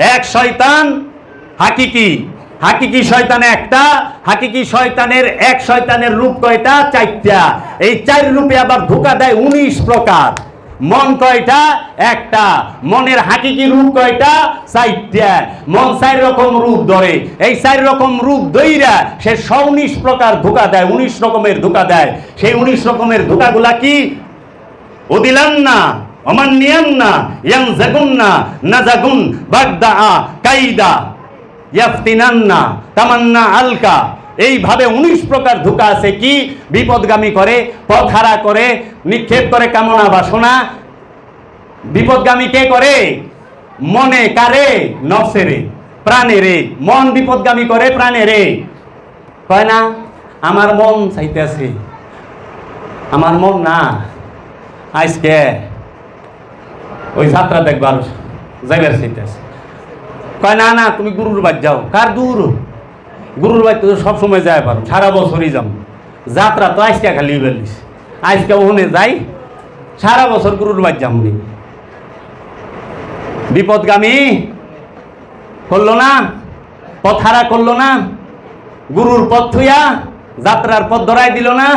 এক শয়তান, হাকিকি। হাকিকি শয়তান একটা, হাকিকি শয়তানের এক শয়তানের রূপ কয়টা? চারটা। এই চার রূপে আবার ধোকা দেয় উনিশ প্রকার। মন কয়টা? একটা। মনের হাকিকি রূপ কয়টা? চারটা। মন চার রকম রূপ ধরে। এই চার রকম রূপ দইরা সে উনিশ প্রকার ধোকা দেয়, উনিশ রকমের ধোকা দেয়। সেই উনিশ রকমের ধোকাগুলা কি? উদিলান্না অমান্নিয়ান্না ইয়াং জাগুন্না নাজাগুন বাগদা আ কাইদা, ইয়াফতিনান্না, তামান্না আলকা। এইভাবে উনিশ প্রকার ধোকা আছে কি? বিপদগামী করে পথ হারা করে, নিক্ষেপ করে কামনা বাসনা। বিপদগামী কে করে? মনে কারে নফসেরে প্রাণে রে। মন বিপদগামী করে, প্রাণে রে। কয় না? আমার মন চাইতেছে। আমার মন না। আজকে ওই যাত্রা দেখবার যাইবার চাইতেছে কয়, না না, তুমি গুরুর বাদ যাও। কার দূর গুরুর বাদ তো সবসময় যায় পারো, সারা বছরই যাম যাত্রা তো আজকে খালি বেলিস আজকে ওখানে যাই, সারা বছর গুরুর বাদ যামনি। বিপদগামী? করল না। পথারা করল না। গুরুর পথ থুইয়া যাত্রার পথ ধরাই দিল না।